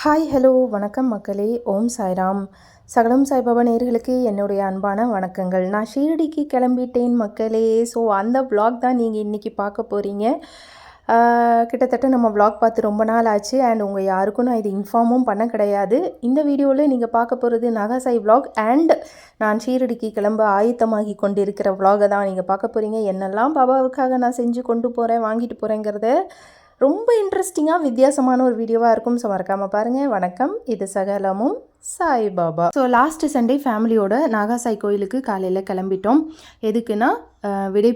Hi hello வணக்கம் மக்களே. ஓம் சாய்ராம். சகலம் சாய்பாபா நேர்களுக்கு என்னுடைய அன்பான வணக்கங்கள். நான் ஷீரடிக்கு கிளம்பிட்டேன் மக்களே. ஸோ அந்த ப்ளாக் தான் நீங்கள் இன்றைக்கி பார்க்க போகிறீங்க கிட்டத்தட்ட நம்ம வ்ளாக் பார்த்து ரொம்ப நாள் ஆச்சு. அண்ட் உங்கள் யாருக்கும் நான் இது இன்ஃபார்மும் பண்ண கிடையாது. இந்த வீடியோவில் நீங்கள் பார்க்க போகிறது நகாசாய் வ்ளாக் அண்ட் நான் ஷீரடிக்கு கிளம்ப ஆயத்தமாகி கொண்டிருக்கிற வ்ளாகை தான் நீங்கள் பார்க்க போகிறீங்க என்னெல்லாம் பாபாவுக்காக நான் செஞ்சு கொண்டு போகிறேன் வாங்கிட்டு போகிறேங்கிறத ரொம்ப இன்ட்ரெஸ்டிங்காக வித்தியாசமான ஒரு வீடியோவாக இருக்கும் ஸோ மறக்காமல் பாருங்கள் வணக்கம். இது சகலமும். Sai Baba. So last Sunday ஃபேமிலியோட நாகாசாய் கோயிலுக்கு காலையில் கிளம்பிட்டோம். எதுக்குன்னா அஹ், விடை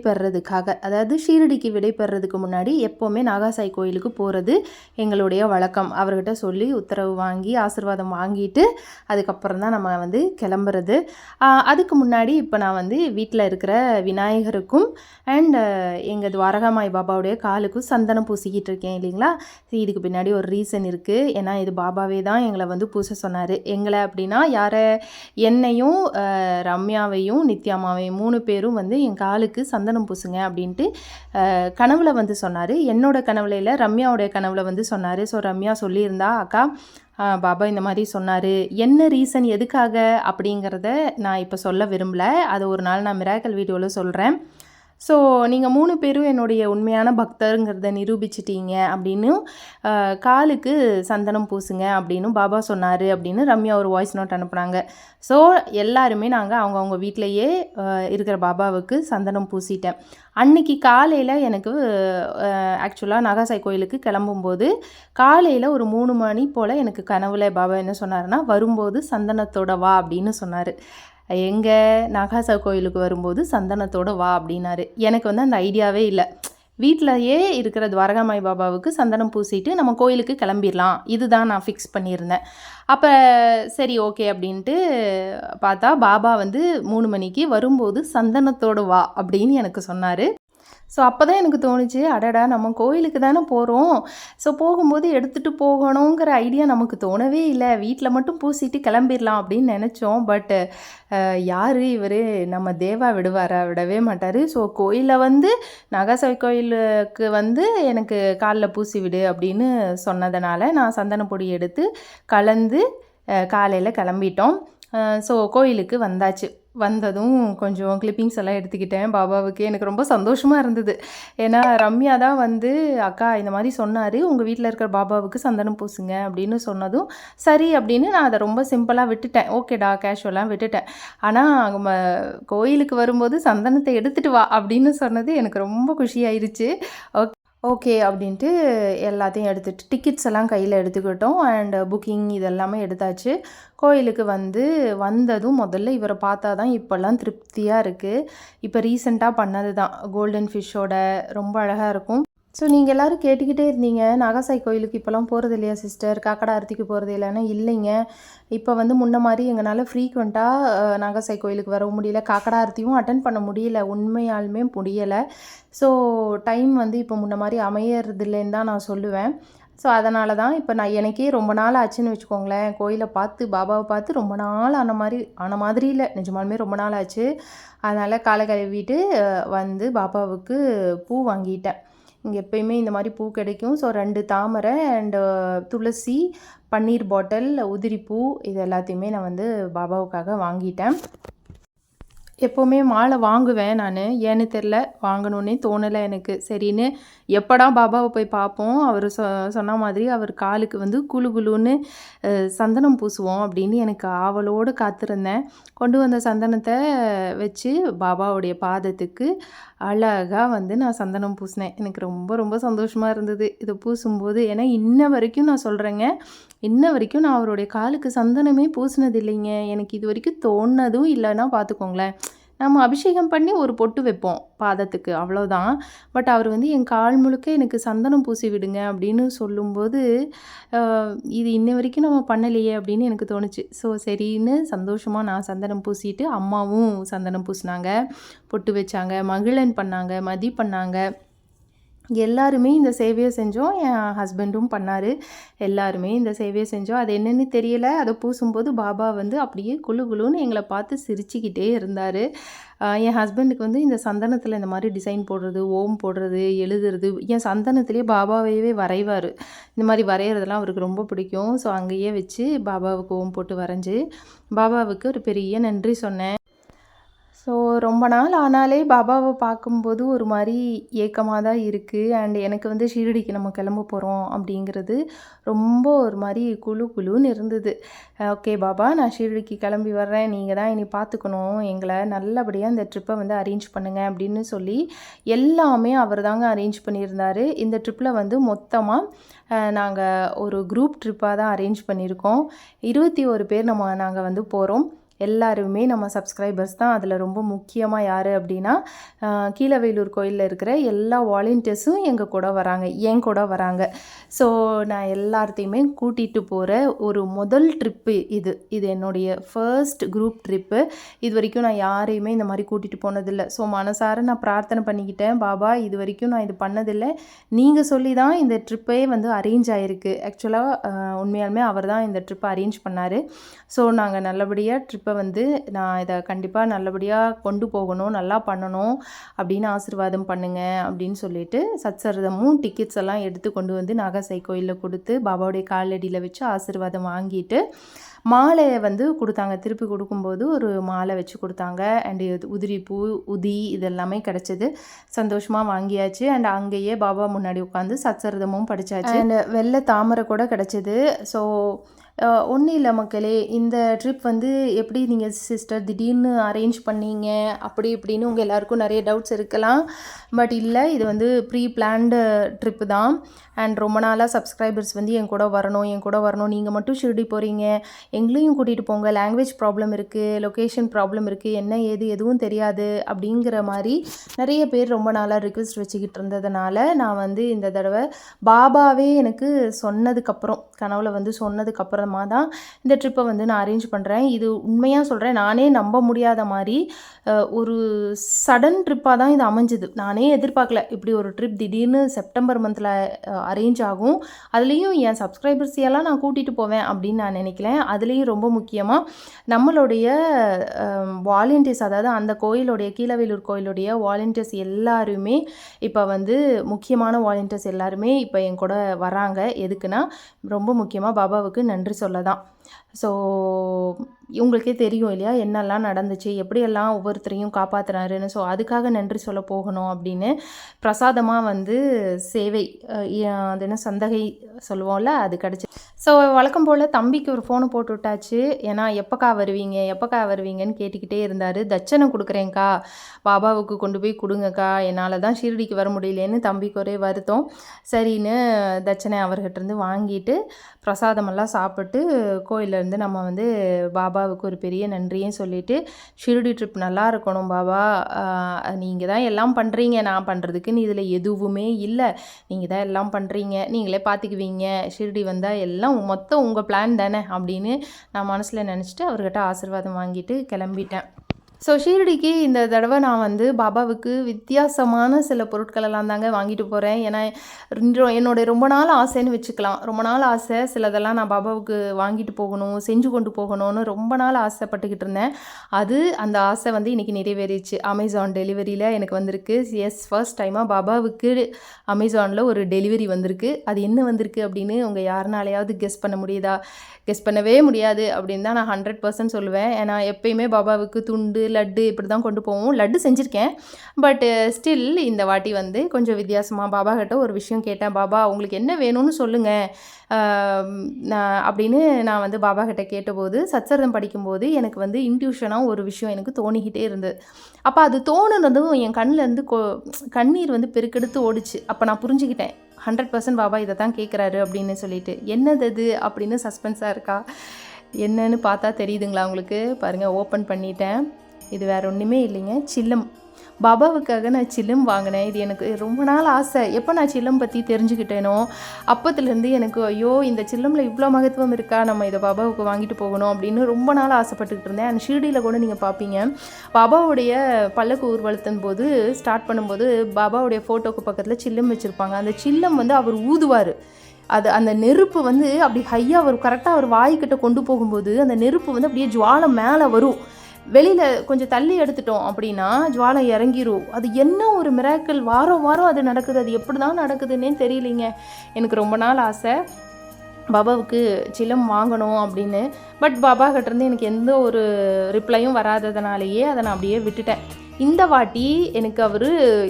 அதாவது ஷீரடிக்கு விடைபெறுறதுக்கு முன்னாடி எப்போவுமே நாகாசாய் கோயிலுக்கு போகிறது எங்களுடைய வழக்கம். அவர்கிட்ட சொல்லி உத்தரவு வாங்கி ஆசீர்வாதம் வாங்கிட்டு அதுக்கப்புறம் தான் நம்ம வந்து கிளம்புறது. அதுக்கு முன்னாடி இப்போ நான் வந்து வீட்டில் இருக்கிற விநாயகருக்கும் அண்ட் எங்கள் துவாரகாமாய் பாபாவுடைய காலுக்கும் சந்தனம் பூசிக்கிட்டு இருக்கேன் இல்லைங்களா? இதுக்கு பின்னாடி ஒரு ரீசன் இருக்குது ஏன்னா இது பாபாவே தான் எங்களை வந்து பூச சொன்னார். எங்களை அப்படின்னா யாரை என்னையும் ரம்யாவையும் நித்யாமாவையும் மூணு பேரும் வந்து என் காலுக்கு சந்தனம் பூசுங்க அப்படின்ட்டு கனவுல வந்து சொன்னார். என்னோட கனவுல இல்லை ரம்யாவுடைய கனவுல வந்து சொன்னார். ஸோ ரம்யா சொல்லியிருந்தா அக்கா பாபா இந்த மாதிரி சொன்னார். என்ன ரீசன் எதுக்காக? அப்படிங்கிறத நான் இப்போ சொல்ல விரும்பல. அது ஒரு நாள் நான் மிராக்கல் வீடியோவில் சொல்கிறேன் ஸோ நீங்கள் மூணு பேரும் என்னுடைய உண்மையான பக்தருங்கிறத நிரூபிச்சிட்டீங்க அப்படின்னு காலுக்கு சந்தனம் பூசுங்க அப்படின்னு பாபா சொன்னார் அப்படின்னு ரம்யா ஒரு வாய்ஸ் நோட் அனுப்புனாங்க. ஸோ எல்லாருமே நாங்கள் அவங்கவுங்க வீட்டிலையே இருக்கிற பாபாவுக்கு சந்தனம் பூசிட்டேன். அன்னைக்கு காலையில் எனக்கு ஆக்சுவலாக நாகாசாய் கோயிலுக்கு கிளம்பும்போது காலையில் ஒரு மூணு மணி போல் எனக்கு கனவுல பாபா என்ன சொன்னார்னா வரும்போது சந்தனத்தோட வா அப்படின்னு சொன்னார். எங்கள் நாகாசா கோயிலுக்கு வரும்போது சந்தனத்தோடு வா அப்படின்னாரு. எனக்கு வந்து அந்த ஐடியாவே இல்லை. வீட்டிலையே இருக்கிற துவாரகாமாய் பாபாவுக்கு சந்தனம் பூசிட்டு நம்ம கோயிலுக்கு கிளம்பிடலாம் இதுதான் நான் ஃபிக்ஸ் பண்ணியிருந்தேன். அப்போ சரி ஓகே அப்படின்ட்டு பார்த்தா பாபா வந்து மூணு மணிக்கு வரும்போது சந்தனத்தோடு வா அப்படின்னு எனக்கு சொன்னார். ஸோ அப்போ தான் எனக்கு தோணுச்சு அடடா நம்ம கோயிலுக்கு தானே போகிறோம் ஸோ போகும்போது எடுத்துகிட்டு போகணுங்கிற ஐடியா நமக்கு தோணவே இல்லை. வீட்டில் மட்டும் பூசிட்டு கிளம்பிடலாம் அப்படின்னு நினச்சோம். பட் யார் இவர்? நம்ம தேவா விடுவாரா? விடவே மாட்டார். ஸோ கோயிலில் வந்து நகாசாய் கோயிலுக்கு வந்து எனக்கு காலில் பூசி விடு அப்படின்னு சொன்னதுனால நான் சந்தன பொடி எடுத்து கலந்து காலையில் கிளம்பிட்டோம். ஸோ கோயிலுக்கு வந்தாச்சு. வந்ததும் கொஞ்சம் கிளிப்பிங்ஸ் எல்லாம் எடுத்துக்கிட்டேன். பாபாவுக்கு எனக்கு ரொம்ப சந்தோஷமாக இருந்தது. ஏன்னா ரம்யா தான் வந்து அக்கா இந்த மாதிரி சொன்னார். உங்கள் வீட்டில் இருக்கிற பாபாவுக்கு சந்தனம் பூசுங்க அப்படின்னு சொன்னதும் சரி அப்படின்னு நான் அதை ரொம்ப சிம்பிளாக விட்டுட்டேன். ஓகேடா கேஷுவலாக விட்டுட்டேன். ஆனால் நம்ம கோயிலுக்கு வரும்போது சந்தனத்தை எடுத்துகிட்டு வா அப்படின்னு சொன்னது எனக்கு ரொம்ப குஷியாயிருச்சு. ஓகே ஓகே அப்படின்ட்டு எல்லாத்தையும் எடுத்துட்டு டிக்கெட்ஸ் எல்லாம் கையில் எடுத்துக்கிட்டோம். அண்ட் புக்கிங் இதெல்லாமே எடுத்தாச்சு. கோயிலுக்கு வந்து வந்ததும் முதல்ல இவரை பார்த்தா தான் இப்போல்லாம் திருப்தியாக இருக்குது இப்போ ரீசெண்டாக பண்ணது தான் கோல்டன் ஃபிஷ்ஷோட ரொம்ப அழகாக இருக்கும். ஸோ நீங்கள் எல்லோரும் கேட்டுக்கிட்டே இருந்தீங்க நாகசாய் கோயிலுக்கு இப்போலாம் போகிறது இல்லையா சிஸ்டர் காக்கடா ஆரத்திக்கு போகிறது இல்லைன்னா இல்லைங்க. இப்போ வந்து முன்ன மாதிரி எங்களால் ஃப்ரீக்வெண்ட்டாக நாகசாய் கோயிலுக்கு வர முடியல. காக்கடா ஆர்த்தியும் அட்டன் பண்ண முடியல. உண்மையாலுமே முடியலை. ஸோ டைம் வந்து இப்போ முன்ன மாதிரி அமையறதில்லைன்னு தான் நான் சொல்லுவேன். ஸோ அதனால தான் இப்போ நான் எனக்கே ரொம்ப நாள் ஆச்சுன்னு வச்சுக்கோங்களேன். கோயிலை பார்த்து பாபாவை பார்த்து ரொம்ப நாள் ஆன மாதிரி ஆன மாதிரி இல்லை. நிஜமாலுமே ரொம்ப நாள் ஆச்சு. அதனால் காலை கழுவிட்டு வந்து பாபாவுக்கு பூ வாங்கிட்டேன். இங்கே எப்பயுமே இந்த மாதிரி பூ கிடைக்கும். ஸோ ரெண்டு தாமரை அண்டு uh, துளசி பன்னீர் பாட்டில் உதிரிப்பூ இது எல்லாத்தையுமே நான் வந்து பாபாவுக்காக வாங்கிட்டேன். எப்போவுமே மாலை வாங்குவேன் நான். ஏன்னு தெரில வாங்கணுன்னே தோணலை எனக்கு. சரின்னு எப்படா பாபாவை போய் பார்ப்போம் அவர் சொ சொன்ன மாதிரி அவர் காலுக்கு வந்து குளு குளுன்னு சந்தனம் பூசுவோம் அப்படின்னு எனக்கு ஆவலோடு காத்திருந்தேன். கொண்டு வந்த சந்தனத்தை வச்சு பாபாவுடைய பாதத்துக்கு அழகாக வந்து நான் சந்தனம் பூசினேன். எனக்கு ரொம்ப ரொம்ப சந்தோஷமாக இருந்தது. இதை பூசும்போது ஏன்னா இன்ன வரைக்கும் நான் சொல்கிறேங்க இன்ன வரைக்கும் நான் அவருடைய காலுக்கு சந்தனமே பூசினது இல்லைங்க எனக்கு இது வரைக்கும் தோணுனதும் இல்லைன்னா பார்த்துக்கோங்களேன் நம்ம அபிஷேகம் பண்ணி ஒரு பொட்டு வைப்போம் பாதத்துக்கு அவ்வளோதான் பட் அவர் வந்து என் கால் முழுக்க எனக்கு சந்தனம் பூசி விடுங்க அப்படின்னு சொல்லும்போது இது இன்ன வரைக்கும் நம்ம பண்ணலையே அப்படின்னு எனக்கு தோணுச்சு. ஸோ சரின்னு சந்தோஷமாக நான் சந்தனம் பூசிட்டு அம்மாவும் சந்தனம் பூசினாங்க. பொட்டு வச்சாங்க மகிழன் பண்ணாங்க மதி பண்ணாங்க. எல்லாருமே இந்த சேவையை செஞ்சோம். என் ஹஸ்பண்டும் பண்ணார். எல்லாருமே இந்த சேவையை செஞ்சோம். அது என்னென்னு தெரியல. அதை பூசும்போது பாபா வந்து அப்படியே குளு குளுன்னு எங்களை பார்த்து சிரிச்சுக்கிட்டே இருந்தார். என் ஹஸ்பண்டுக்கு வந்து இந்த சந்தனத்தில் இந்த மாதிரி டிசைன் போடுறது ஓம் போடுறது எழுதுறது என் சந்தனத்திலே பாபாவையவே வரைவார். இந்த மாதிரி வரைகிறதெல்லாம் அவருக்கு ரொம்ப பிடிக்கும். ஸோ அங்கேயே வச்சு பாபாவுக்கு ஓம் போட்டு வரைஞ்சி பாபாவுக்கு ஒரு பெரிய நன்றி சொன்னேன். ஸோ ரொம்ப நாள் ஆனாலே பாபாவை பார்க்கும்போது ஒரு மாதிரி ஏக்கமாக தான் இருக்குது அண்ட் எனக்கு வந்து ஷீரடிக்கு நம்ம கிளம்ப போகிறோம் அப்படிங்கிறது ரொம்ப ஒரு மாதிரி குழு குழுன்னு இருந்தது. ஓகே பாபா நான் ஷீரடிக்கு கிளம்பி வர்றேன். நீங்கள் தான் இனி பார்த்துக்கணும். எங்களை நல்லபடியாக இந்த ட்ரிப்பை வந்து அரேஞ்ச் பண்ணுங்கள் அப்படின்னு சொல்லி எல்லாமே அவர் தாங்க அரேஞ்ச் பண்ணியிருந்தார். இந்த ட்ரிப்பில் வந்து மொத்தமாக நாங்கள் ஒரு குரூப் ட்ரிப்பாக தான் அரேஞ்ச் பண்ணியிருக்கோம். இருபத்தி ஒரு பேர் நம்ம நாங்கள் வந்து போகிறோம் எல்லாருமே நம்ம சப்ஸ்கிரைபர்ஸ் தான். அதில் ரொம்ப முக்கியமாக யார் அப்படின்னா கீழவேலூர் கோயிலில் இருக்கிற எல்லா வாலண்டியர்ஸும் எங்கள் கூட வராங்க. என் கூட வராங்க. ஸோ நான் எல்லாத்தையுமே கூட்டிகிட்டு போகிற ஒரு முதல் ட்ரிப்பு இது. இது என்னுடைய ஃபர்ஸ்ட் குரூப் ட்ரிப்பு இது வரைக்கும் நான் யாரையுமே இந்த மாதிரி கூட்டிகிட்டு போனதில்லை. ஸோ மனசார நான் பிரார்த்தனை பண்ணிக்கிட்டேன். பாபா இது வரைக்கும் நான் இது பண்ணதில்லை. நீங்கள் சொல்லி தான் இந்த ட்ரிப்பே வந்து அரேஞ்ச் ஆகிருக்கு ஆக்சுவலாக உண்மையாலுமே அவர் தான் இந்த ட்ரிப்பை அரேஞ்ச் பண்ணார். ஸோ நாங்கள் நல்லபடியாக ட்ரிப் இப்போ வந்து நான் இதை கண்டிப்பாக நல்லபடியாக கொண்டு போகணும் நல்லா பண்ணணும் அப்படின்னு ஆசீர்வாதம் பண்ணுங்க அப்படின்னு சொல்லிட்டு சத்சரதமும் டிக்கெட்ஸ் எல்லாம் எடுத்து கொண்டு வந்து நாகசை கோயிலில் கொடுத்து பாபாவுடைய காலடியில் வச்சு ஆசீர்வாதம் வாங்கிட்டு மாலையை வந்து கொடுத்தாங்க. திருப்பி கொடுக்கும்போது ஒரு மாலை வச்சு கொடுத்தாங்க. அண்டு உதிரி பூ உதி இதெல்லாமே கிடச்சிது. சந்தோஷமாக வாங்கியாச்சு. அண்ட் அங்கேயே பாபா முன்னாடி உட்காந்து சச்சரதமும் படித்தாச்சு அண்ட் வெள்ளை தாமரை கூட கிடச்சிது. ஸோ ஒன்றும் இல்லை மக்களே இந்த ட்ரிப் வந்து எப்படி நீங்கள் சிஸ்டர் திடீர்னு அரேஞ்ச் பண்ணீங்க அப்படி இப்படின்னு உங்கள் எல்லாருக்கும் நிறைய டவுட்ஸ் இருக்கலாம். பட் இல்லை இது வந்து ப்ரீ பிளான்டு ட்ரிப்பு தான். அண்ட் ரொம்ப நாளாக சப்ஸ்கிரைபர்ஸ் வந்து என் கூட வரணும் என் கூட வரணும். நீங்கள் மட்டும் ஷிர்டி போகிறீங்க எங்களையும் கூட்டிகிட்டு போங்க. லாங்குவேஜ் ப்ராப்ளம் இருக்குது லொக்கேஷன் ப்ராப்ளம் இருக்குது என்ன ஏது எதுவும் தெரியாது அப்படிங்கிற மாதிரி நிறைய பேர் ரொம்ப நாளாக ரிக்வெஸ்ட் வச்சுக்கிட்டு இருந்ததுனால நான் வந்து இந்த தடவை பாபாவே எனக்கு சொன்னதுக்கப்புறம் கனவுல வந்து சொன்னதுக்கப்புறம் தான் இந்த ட்ரிப்பை வந்து நான் அரேஞ்ச் பண்ணுறேன் இது உண்மையாக சொல்கிறேன் நானே நம்ப முடியாத மாதிரி ஒரு சடன் ட்ரிப்பாக தான் இது அமைஞ்சுது. நானே எதிர்பார்க்கல இப்படி ஒரு ட்ரிப் திடீர்னு செப்டம்பர் மந்தில் அரேஞ்ச் ஆகும். அதுலேயும் என் சப்ஸ்கிரைபர்ஸ் எல்லாம் நான் கூட்டிகிட்டு போவேன் அப்படின்னு நான் நினைக்கிறேன். அதுலேயும் ரொம்ப முக்கியமாக நம்மளுடைய வாலண்டியர்ஸ் அதாவது அந்த கோயிலுடைய கீழவேலூர் கோயிலுடைய வாலண்டியர்ஸ் எல்லாருமே இப்போ வந்து முக்கியமான வாலண்டியர்ஸ் எல்லாருமே இப்போ என் கூட வராங்க. எதுக்குன்னா ரொம்ப முக்கியமாக பாபாவுக்கு நன்றி சொல்லலாம் ஸோ உங்களுக்கே தெரியும் இல்லையா? என்னெல்லாம் நடந்துச்சு? எப்படியெல்லாம் ஒவ்வொருத்தரையும் காப்பாற்றுறாருன்னு ஸோ அதுக்காக நன்றி சொல்ல போகணும் அப்படின்னு பிரசாதமாக வந்து சேவை அது என்ன சந்தகை சொல்லுவோம்ல அது கிடச்சி. ஸோ வழக்கம் போல் தம்பிக்கு ஒரு ஃபோனை போட்டு விட்டாச்சு. ஏன்னா எப்போக்கா வருவீங்க? எப்போக்கா வருவீங்கன்னு கேட்டுக்கிட்டே இருந்தார். தட்சணை கொடுக்குறேங்க்கா பாபாவுக்கு கொண்டு போய் கொடுங்கக்கா. என்னால் தான் ஷீரடிக்கு வர முடியலேன்னு தம்பிக்கு ஒரே வருத்தம். சரின்னு தட்சணை அவர்கிட்ட இருந்து வாங்கிட்டு பிரசாதமெல்லாம் சாப்பிட்டு கோயிலேருந்து நம்ம வந்து பாபா பாபாவுக்கு ஒரு பெரிய நன்றியும் சொல்லிட்டு ஷிருடி ட்ரிப் நல்லா இருக்கணும் பாபா. நீங்கள் தான் எல்லாம் பண்ணுறீங்க நான் பண்ணுறதுக்குன்னு இதில் எதுவுமே இல்லை. நீங்கள் தான் எல்லாம் பண்ணுறீங்க நீங்களே பார்த்துக்குவீங்க ஷிருடி வந்தால் எல்லாம் மொத்தம் உங்கள் பிளான் தானே? அப்படின்னு நான் மனசில் நினச்சிட்டு அவர்கிட்ட ஆசீர்வாதம் வாங்கிட்டு கிளம்பிட்டேன். ஸோ ஷீரடிக்கு இந்த தடவை நான் வந்து பாபாவுக்கு வித்தியாசமான சில பொருட்களெல்லாம் தாங்க வாங்கிட்டு போகிறேன் ஏன்னா ரொ- என்னோட ரொம்ப நாள் ஆசைன்னு வச்சுக்கலாம். ரொம்ப நாள் ஆசை சிலதெல்லாம் நான் பாபாவுக்கு வாங்கிட்டு போகணும் செஞ்சு கொண்டு போகணும்னு ரொம்ப நாள் ஆசைப்பட்டுக்கிட்டு இருந்தேன். அது அந்த ஆசை வந்து இன்றைக்கி நிறைவேறிச்சு. அமேசான் டெலிவரியில் எனக்கு வந்திருக்கு. எஸ் ஃபர்ஸ்ட் டைமாக பாபாவுக்கு அமேசானில் ஒரு டெலிவரி வந்திருக்கு. அது என்ன வந்திருக்கு அப்படின்னு உங்கள் யாருனாலையாவது கெஸ் பண்ண முடியுதா? கெஸ் பண்ணவே முடியாது அப்படின்னு தான் நான் ஹண்ட்ரட் பர்சன்ட் சொல்லுவேன். ஏன்னா எப்பயுமே பாபாவுக்கு துண்டு லட்டு இப்படி தான் கொண்டு போவோம். லட்டு செஞ்சுருக்கேன். பட் ஸ்டில் uh, இந்த வாட்டி வந்து கொஞ்சம் வித்தியாசமாக பாபா கிட்ட ஒரு விஷயம் கேட்டேன். பாபா உங்களுக்கு என்ன வேணும்னு சொல்லுங்கள் நான் அப்படின்னு நான் வந்து பாபா கிட்ட கேட்டபோது சத்சரதம் படிக்கும்போது எனக்கு வந்து இன்ட்யூஷனாக ஒரு விஷயம் எனக்கு தோணிக்கிட்டே இருந்தது. அப்போ அது தோணுனதும் என் கண்ணிலேருந்து கொ கண்ணீர் வந்து பெருக்கெடுத்து ஓடிச்சு. அப்போ நான் புரிஞ்சுக்கிட்டேன். ஹண்ட்ரட் பர்சன்ட் பாபா இதை தான் கேட்குறாரு அப்படின்னு சொல்லிட்டு. என்னது அது? அப்படின்னு சஸ்பென்ஸாக இருக்கா? என்னன்னு பார்த்தா தெரியுதுங்களா உங்களுக்கு? பாருங்கள் ஓப்பன் பண்ணிட்டேன். இது வேறு ஒன்றுமே இல்லைங்க. சில்லம். பாபாவுக்காக நான் சில்லம் வாங்கினேன். இது எனக்கு ரொம்ப நாள் ஆசை. எப்போ நான் சில்லம் பற்றி தெரிஞ்சுக்கிட்டேனோ அப்போத்துலேருந்து எனக்கு ஐயோ இந்த சில்லமில் இவ்வளோ மகத்துவம் இருக்கா? நம்ம இதை பாபாவுக்கு வாங்கிட்டு போகணும் அப்படின்னு ரொம்ப நாள் ஆசைப்பட்டுக்கிட்டு இருந்தேன். அண்ட் ஷீர்டியில் கூட நீங்கள் பார்ப்பீங்க பாபாவுடைய பல்லக்கு ஊர்வலத்தின் போது ஸ்டார்ட் பண்ணும்போது பாபாவுடைய ஃபோட்டோக்கு பக்கத்தில் சில்லம் வச்சுருப்பாங்க. அந்த சில்லம் வந்து அவர் ஊதுவார். அது அந்த நெருப்பு வந்து அப்படி ஹையாக அவர் கரெக்டாக அவர் வாய்க்கிட்ட கொண்டு போகும்போது அந்த நெருப்பு வந்து அப்படியே ஜுவாலை மேலே வரும். வெளியில் கொஞ்சம் தள்ளி எடுத்துட்டோம் அப்படின்னா ஜுவாலை இறங்கிரும். அது என்ன ஒரு மிராக்கள் வாரம் வாரம் அது நடக்குது. அது எப்படி தான் நடக்குதுன்னே தெரியலைங்க. எனக்கு ரொம்ப நாள் ஆசை. பாபாவுக்கு சிலம் வாங்கணும் அப்படின்னு. பட் பாபா கிட்டேருந்து எனக்கு எந்த ஒரு ரிப்ளையும் வராததுனாலேயே அதை நான் அப்படியே விட்டுட்டேன். இந்த வாட்டி எனக்கு அவர்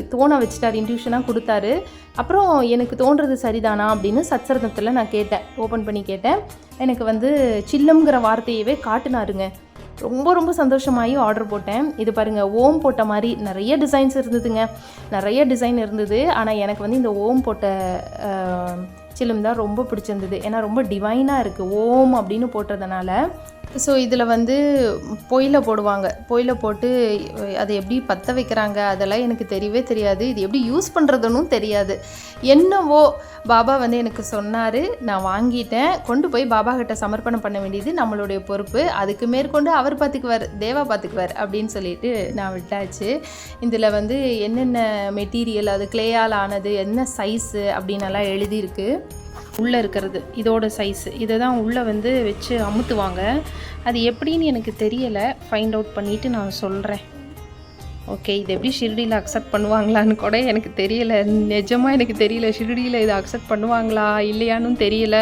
தோண வச்சுட்டார் இன்ட்யூஷனாக கொடுத்தாரு. அப்புறம் எனக்கு தோன்றது சரிதானா அப்படின்னு சத்சரதத்தில் நான் கேட்டேன். ஓப்பன் பண்ணி கேட்டேன். எனக்கு வந்து சில்லம்ங்கிற வார்த்தையவே காட்டினாருங்க. ரொம்ப ரொம்ப சந்தோஷமாகி ஆர்டர் போட்டேன். இது பாருங்கள் ஓம் போட்ட மாதிரி நிறைய டிசைன்ஸ் இருந்ததுங்க. நிறைய டிசைன் இருந்தது. ஆனால் எனக்கு வந்து இந்த ஓம் போட்ட சிலும் தான் ரொம்ப பிடிச்சிருந்தது. ஏன்னா ரொம்ப டிவைனாக இருக்குது ஓம் அப்படின்னு போட்டதுனால ஸோ இதில் வந்து பொயில போடுவாங்க. பொயில போட்டு அதை எப்படி பற்ற வைக்கிறாங்க அதெல்லாம் எனக்கு தெரியவே தெரியாது. இது எப்படி யூஸ் பண்ணுறதுன்னு தெரியாது. என்னவோ பாபா வந்து எனக்கு சொன்னார் நான் வாங்கிட்டேன். கொண்டு போய் பாபா கிட்ட சமர்ப்பணம் பண்ண வேண்டியது நம்மளுடைய பொறுப்பு. அதுக்கு மேற்கொண்டு அவர் பார்த்துக்குவார் தேவா பார்த்துக்குவார் அப்படின்னு சொல்லிட்டு நான் விட்டாச்சு. இதில் வந்து என்னென்ன மெட்டீரியல் அது கிளேயால் ஆனது என்ன சைஸு அப்படின்னெல்லாம் எழுதியிருக்கு. உள்ளே இருக்கிறது. இதோட சைஸு இதை தான் உள்ளே வந்து வச்சு அமுத்துவாங்க. அது எப்படின்னு எனக்கு தெரியலை. ஃபைண்ட் அவுட் பண்ணிவிட்டு நான் சொல்கிறேன் ஓகே இது எப்படி ஷிர்டியில் அக்செப்ட் பண்ணுவாங்களான்னு கூட எனக்கு தெரியல. நிஜமாக எனக்கு தெரியல. ஷிர்டியில் இதை அக்செப்ட் பண்ணுவாங்களா? இல்லையான்னு தெரியல.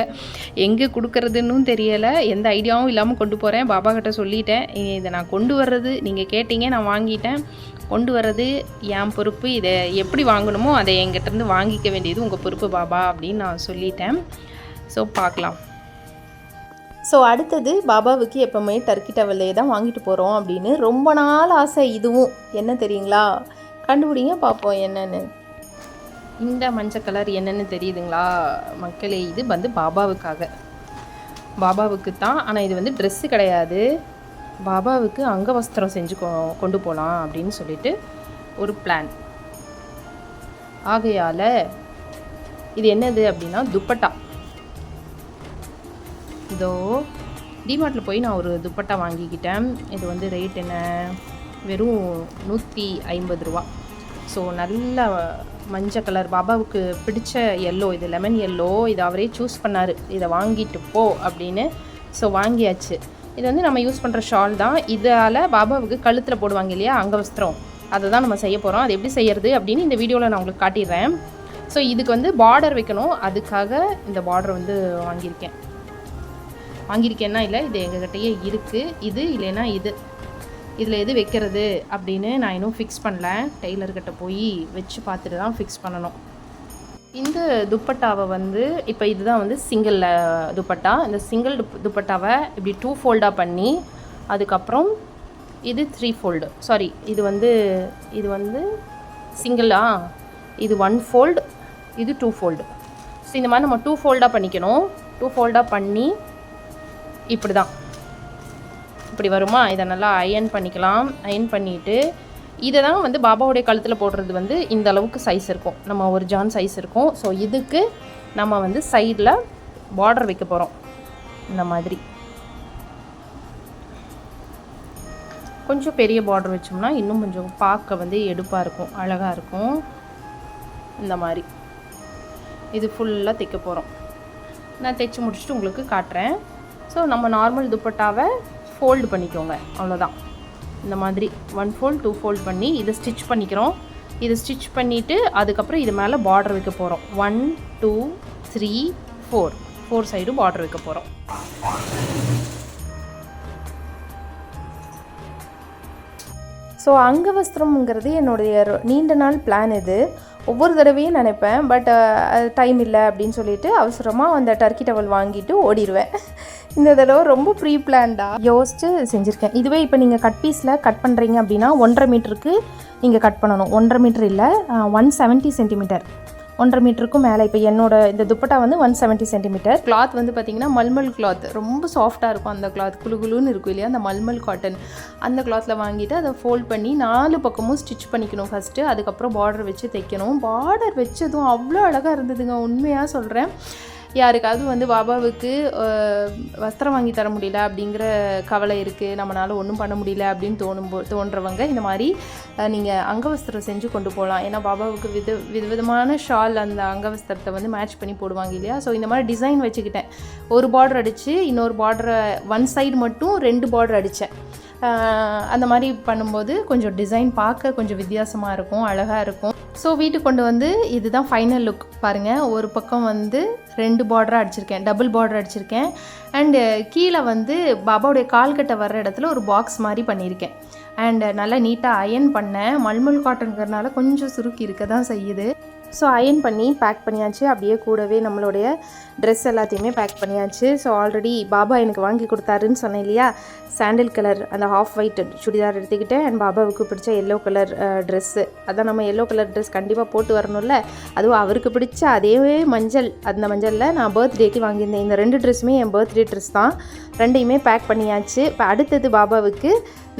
எங்கே கொடுக்கறதுன்னு தெரியலை. எந்த ஐடியாவும் இல்லாமல் கொண்டு போகிறேன் பாபா கிட்ட சொல்லிட்டேன். இதை நான் கொண்டு வர்றது நீங்கள் கேட்டீங்க நான் வாங்கிட்டேன். கொண்டு வர்றது என் பொறுப்பு. இதை எப்படி வாங்கணுமோ அதை என்கிட்டருந்து வாங்கிக்க வேண்டியது உங்கள் பொறுப்பு பாபா அப்படின்னு நான் சொல்லிட்டேன். ஸோ பார்க்கலாம். ஸோ அடுத்தது பாபாவுக்கு எப்போவுமே டர்க்கி டவல்லே தான் வாங்கிட்டு போகிறோம் அப்படின்னு ரொம்ப நாள் ஆசை. இதுவும் என்ன தெரியுங்களா? கண்டுபிடிங்க பார்ப்போம் என்னென்னு. இந்த மஞ்சள் கலர் என்னென்னு தெரியுதுங்களா? மக்களே இது வந்து பாபாவுக்காக. பாபாவுக்கு தான் ஆனால் இது வந்து ட்ரெஸ்ஸு கிடையாது. பாபாவுக்கு அங்கவஸ்திரம் செஞ்சு கொ கொண்டு போகலாம் அப்படின்னு சொல்லிட்டு ஒரு பிளான் ஆகையால் இது என்னது அப்படின்னா துப்பட்டா. இதோ டிமார்ட்டில் போய் நான் ஒரு துப்பட்டா வாங்கிக்கிட்டேன். இது வந்து ரேட் என்ன? வெறும் நூற்றி ஐம்பது ரூபா. ஸோ நல்ல மஞ்சள் கலர் பாபாவுக்கு பிடிச்ச எல்லோ இது லெமன் எல்லோ இது அவரே சூஸ் பண்ணார். இதை வாங்கிட்டு போ அப்படின்னு. ஸோ வாங்கியாச்சு. இது வந்து நம்ம யூஸ் பண்ணுற ஷால் தான். இதால் பாபாவுக்கு கழுத்தில் போடுவாங்க இல்லையா? அங்கவஸ்திரம் அதை தான் நம்ம செய்ய போகிறோம் அது எப்படி செய்யறது அப்படின்னு இந்த வீடியோவில் நான் உங்களுக்கு காட்டிடுறேன். ஸோ இதுக்கு வந்து பார்டர் வைக்கணும். அதுக்காக இந்த பார்டர் வந்து வாங்கியிருக்கேன். வாங்கியிருக்கேன்னா இல்லை இது எங்ககிட்டயே இருக்குது இது இல்லைன்னா இது. இதில் எது வைக்கிறது அப்படின்னு நான் இன்னும் ஃபிக்ஸ் பண்ணல. டெய்லர்கிட்ட போய் வச்சு பார்த்துட்டு தான் ஃபிக்ஸ் பண்ணணும். இந்த துப்பட்டாவை வந்து இப்போ இதுதான் வந்து சிங்கிள் துப்பட்டா. இந்த சிங்கிள் துப்பட்டாவை இப்படி டூ ஃபோல்டாக பண்ணி அதுக்கப்புறம் இது த்ரீ ஃபோல்டு சாரி இது வந்து இது வந்து சிங்கிளா இது ஒன் ஃபோல்டு இது டூ ஃபோல்டு ஸோ இந்த மாதிரி நம்ம டூ ஃபோல்டாக பண்ணிக்கணும். டூ ஃபோல்டாக பண்ணி இப்படி தான் இப்படி வருமா? இதை நல்லா அயன் பண்ணிக்கலாம். அயன் பண்ணிவிட்டு இதை தான் வந்து பாபாவுடைய கழுத்தில் போடுறது வந்து இந்த அளவுக்கு சைஸ் இருக்கும். நம்ம ஒரு ஜான் சைஸ் இருக்கும். ஸோ இதுக்கு நம்ம வந்து சைடில் பார்டர் வைக்க போகிறோம் இந்த மாதிரி. கொஞ்சம் பெரிய பார்டர் வச்சோம்னா இன்னும் கொஞ்சம் பார்க்க வந்து எடுப்பாக இருக்கும். அழகாக இருக்கும். இந்த மாதிரி. இது ஃபுல்லாக தைக்க போகிறோம் நான் தைச்சி முடிச்சுட்டு உங்களுக்கு காட்டுறேன். ஸோ நம்ம நார்மல் துப்பட்டாவை ஃபோல்டு பண்ணிக்கோங்க. அவ்வளோதான் இந்த மாதிரி ஒன் ஃபோல்ட் டூ ஃபோல்ட் பண்ணி இதை ஸ்டிச் பண்ணிக்கிறோம். இதை ஸ்டிச் பண்ணிவிட்டு அதுக்கப்புறம் இது மேலே பார்டர் வைக்க போகிறோம் one two three four four சைடும் பார்டர் வைக்க போகிறோம் ஸோ அங்கவஸ்திரம்ங்கிறது என்னுடைய நீண்ட நாள் பிளான் இது. ஒவ்வொரு தடவையும் நினைப்பேன் பட் டைம் இல்லை அப்படின்னு சொல்லிட்டு அவசரமாக அந்த டர்க்கி டவல் வாங்கிட்டு ஓடிடுவேன் இந்த தடவை ரொம்ப ப்ரீ பிளான்டாக யோசித்து செஞ்சுருக்கேன். இதுவே இப்போ நீங்கள் கட் பீஸில் கட் பண்ணுறீங்க அப்படின்னா ஒன்றரை மீட்டருக்கு நீங்கள் கட் பண்ணணும். ஒன்றரை மீட்டர் இல்லை ஒன் செவன்ட்டி சென்டிமீட்டர் ஒன்றரை மீட்டருக்கும் மேலே. இப்போ என்னோட இந்த துப்பட்டா வந்து ஒன் செவன்ட்டி சென்டிமீட்டர் கிளாத் வந்து பார்த்திங்கன்னா மல்மல் கிளாத் ரொம்ப சாஃப்டாக இருக்கும் அந்த கிளாத் குளு குளுன்னு இருக்கும் இல்லையா? அந்த மல்மல் காட்டன் அந்த கிளாத்தில் வாங்கிட்டு அதை ஃபோல்ட் பண்ணி நாலு பக்கமும் ஸ்டிச் பண்ணிக்கணும் ஃபஸ்ட்டு அதுக்கப்புறம் பார்டர் வச்சு தைக்கணும். பார்டர் வச்சதும் அவ்வளோ அழகாக இருந்ததுங்க. உண்மையாக சொல்கிறேன் யாருக்காவது வந்து பாபாவுக்கு வஸ்திரம் வாங்கி தர முடியல அப்படிங்கிற கவலை இருக்குது நம்மளால் ஒன்றும் பண்ண முடியல அப்படின்னு தோணும் போ தோன்றவங்க இந்த மாதிரி நீங்கள் அங்கவஸ்திரம் செஞ்சு கொண்டு போகலாம் ஏன்னா பாபாவுக்கு வித வித விதமான ஷால் அந்த அங்கவஸ்திரத்தை வந்து மேட்ச் பண்ணி போடுவாங்க இல்லையா? ஸோ இந்த மாதிரி டிசைன் வச்சுக்கிட்டேன். ஒரு பார்டர் அடித்து இன்னொரு பார்டரை ஒன் சைடு மட்டும் ரெண்டு பார்டர் அடித்தேன் அந்த மாதிரி பண்ணும்போது கொஞ்சம் டிசைன் பார்க்க கொஞ்சம் வித்தியாசமாக இருக்கும் அழகாக இருக்கும். ஸோ வீட்டுக்கு கொண்டு வந்து இதுதான் ஃபைனல் லுக் பாருங்கள் ஒரு பக்கம் வந்து ரெண்டு பார்டராக அடிச்சிருக்கேன். டபுள் பார்டர் அடிச்சிருக்கேன். அண்டு கீழே வந்து பாபாவுடைய கால்கட்டை வர்ற இடத்துல ஒரு பாக்ஸ் மாதிரி பண்ணியிருக்கேன். அண்டு நல்லா நீட்டாக அயன் பண்ணேன். மல்மல் காட்டனுங்கிறனால கொஞ்சம் சுருக்கி இருக்க தான் செய்யுது. ஸோ அயன் பண்ணி பேக் பண்ணியாச்சு. அப்படியே கூடவே நம்மளுடைய ட்ரெஸ் எல்லாத்தையுமே பேக் பண்ணியாச்சு. ஸோ ஆல்ரெடி பாபா எனக்கு வாங்கி கொடுத்தாருன்னு சொன்னேன் இல்லையா? சாண்டில் கலர் அந்த ஹாஃப் ஒயிட் சுடிதார் எடுத்துக்கிட்டேன் அண்ட் பாபாவுக்கு பிடிச்ச எல்லோ கலர் ட்ரெஸ்ஸு அதான் நம்ம எல்லோ கலர் ட்ரெஸ் கண்டிப்பாக போட்டு வரணும்ல? அதுவும் அவருக்கு பிடிச்ச அதே மஞ்சள் அந்த மஞ்சளில் நான் பர்த்டேக்கு வாங்கியிருந்தேன். இந்த ரெண்டு ட்ரெஸ்ஸுமே என் பர்த்டே ட்ரெஸ் தான். ரெண்டையுமே பேக் பண்ணியாச்சு. இப்போ அடுத்தது பாபாவுக்கு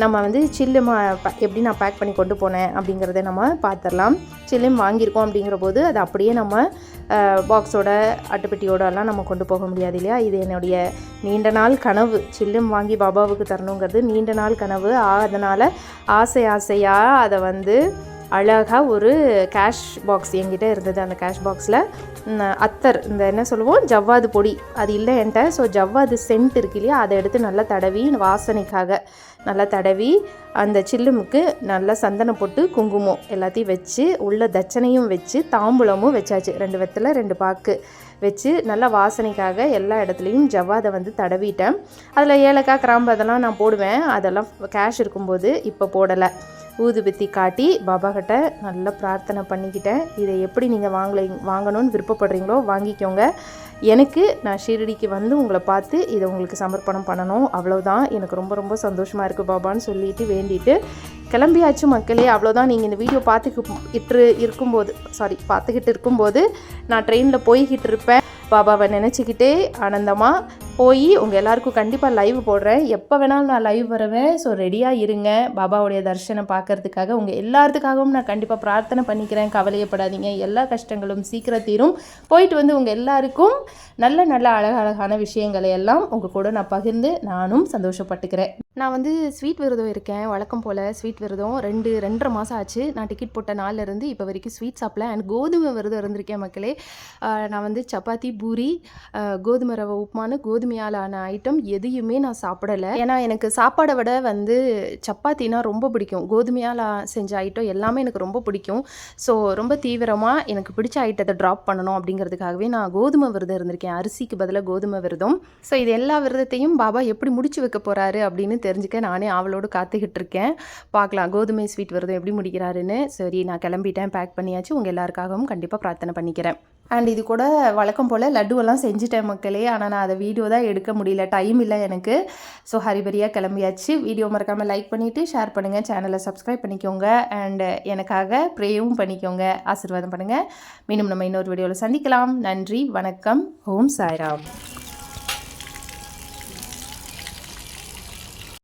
நம்ம வந்து சில்லுமா எப்படி நான் பேக் பண்ணி கொண்டு போனேன் அப்படிங்கிறத நம்ம பார்த்துடலாம் சில்லும் வாங்கியிருக்கோம் அப்படிங்கிற போது அது அப்படியே நம்ம பாக்ஸோட அட்டைப்பெட்டியோடலாம் நம்ம கொண்டு போக முடியாது இல்லையா? இது என்னுடைய நீண்ட நாள் கனவு. சில்லும் வாங்கி பாபாவுக்கு தரணுங்கிறது நீண்ட நாள் கனவு. அதனால் ஆசை ஆசையாக அதை வந்து அழகாக ஒரு கேஷ் பாக்ஸ் என்கிட்ட இருந்தது. அந்த கேஷ் பாக்ஸில் அத்தர் இந்த என்ன சொல்லுவோம்? ஜவ்வாது பொடி. அது இல்லை என்கிட்ட. ஸோ ஜவ்வாது சென்ட் இருக்கு இல்லையா? அதை எடுத்து நல்லா தடவி வாசனைக்காக நல்லா தடவி அந்த சில்லுமுக்கு நல்லா சந்தனம் போட்டு குங்குமம் எல்லாத்தையும் வச்சு உள்ள தட்சணையும் வச்சு தாம்பூலமும் வச்சாச்சு. ரெண்டு வெத்தில் ரெண்டு பாக்கு வச்சு நல்லா வாசனைக்காக எல்லா இடத்துலையும் ஜவ்வாதை வந்து தடவிட்டேன். அதில் ஏலக்காய் கிராம்பு அதெல்லாம் நான் போடுவேன். அதெல்லாம் கேஷ் இருக்கும்போது இப்போ போடலை. ஊதுபத்தி காட்டி பாபா கிட்ட நல்லா பிரார்த்தனை பண்ணிக்கிட்டேன். இதை எப்படி நீங்கள் வாங்கலை வாங்கணும்னு விருப்பப்படுறீங்களோ வாங்கிக்கோங்க. எனக்கு நான் ஷீரடிக்கு வந்து உங்களை பார்த்து இதை உங்களுக்கு சமர்ப்பணம் பண்ணணும். அவ்வளோதான் எனக்கு ரொம்ப ரொம்ப சந்தோஷமாக இருக்குது பாபான்னு சொல்லிட்டு வேண்டிட்டு கிளம்பியாச்சு மக்களே. அவ்வளோதான் நீங்கள் இந்த வீடியோ பார்த்துக்கிட்டு இருக்கும்போது சாரி பார்த்துக்கிட்டு இருக்கும்போது நான் ட்ரெயினில் போய்கிட்டு இருப்பேன். பாபாவை நினச்சிக்கிட்டே ஆனந்தமாக போய் உங்கள் எல்லாருக்கும் கண்டிப்பாக லைவ் போடுறேன். எப்போ வேணாலும் நான் லைவ் வருவேன். ஸோ ரெடியாக இருங்க. பாபாவுடைய தரிசனம் பார்க்கறதுக்காக உங்கள் எல்லாத்துக்காகவும் நான் கண்டிப்பாக பிரார்த்தனை பண்ணிக்கிறேன். கவலையப்படாதீங்க. எல்லா கஷ்டங்களும் சீக்கிரம் தீரும். போயிட்டு வந்து உங்கள் எல்லாருக்கும் நல்ல நல்ல அழகழகான விஷயங்களை எல்லாம் உங்கள் கூட நான் பகிர்ந்து நானும் சந்தோஷப்பட்டுக்கிறேன். நான் வந்து ஸ்வீட் விரதம் இருக்கேன் வழக்கம் போல் ஸ்வீட் விரதம். ரெண்டு ரெண்டரை மாதம் ஆச்சு. நான் டிக்கெட் போட்ட நாள்லேருந்து இப்போ வரைக்கும் ஸ்வீட் சாப்பிடல. அண்ட் கோதுமை விரதம் இருந்திருக்கேன் மக்களே. நான் வந்து சப்பாத்தி பூரி கோதுமை ரவை உப்புமானு கோதுமையால் ஆன ஐட்டம் எதையுமே நான் சாப்பிடலை. ஏன்னா எனக்கு சாப்பாடை விட வந்து சப்பாத்தினா ரொம்ப பிடிக்கும். கோதுமையால் செஞ்ச ஐட்டம் எல்லாமே எனக்கு ரொம்ப பிடிக்கும். ஸோ ரொம்ப தீவிரமாக எனக்கு பிடிச்ச ஐட்டத்தை ட்ராப் பண்ணணும் அப்படிங்கிறதுக்காகவே நான் கோதுமை விரதம் இருந்திருக்கேன். அரிசிக்கு பதிலாக கோதுமை விரதம். ஸோ இது எல்லா விரதத்தையும் பாபா எப்படி முடிச்சு வைக்க போகிறாரு அப்படின்னு தெரிஞ்சுக்க நானே அவளோடு காத்துக்கிட்டு இருக்கேன் பார்க்கலாம் கோதுமை ஸ்வீட் விரதம் எப்படி முடிக்கிறாருன்னு. சரி நான் கிளம்பிட்டேன் பேக் பண்ணியாச்சு. உங்கள் எல்லாருக்காகவும் கண்டிப்பாக பிரார்த்தனை பண்ணிக்கிறேன். அண்ட் இது கூட வழக்கம் போல் லட்டுவெல்லாம் செஞ்சுட்டேன் மக்களே. ஆனால் நான் அதை வீடியோ தான் எடுக்க முடியல. டைம் இல்லை எனக்கு. ஸோ ஹரிபரியாக கிளம்பியாச்சு. வீடியோ மறக்காமல் லைக் பண்ணிவிட்டு ஷேர் பண்ணுங்கள் சேனலை சப்ஸ்கிரைப் பண்ணிக்கோங்க. அண்ட் எனக்காக ப்ரேயும் பண்ணிக்கோங்க. ஆசீர்வாதம் பண்ணுங்கள் மீண்டும் நம்ம இன்னொரு வீடியோவில் சந்திக்கலாம். நன்றி வணக்கம். ஓம் சாய்ராம்.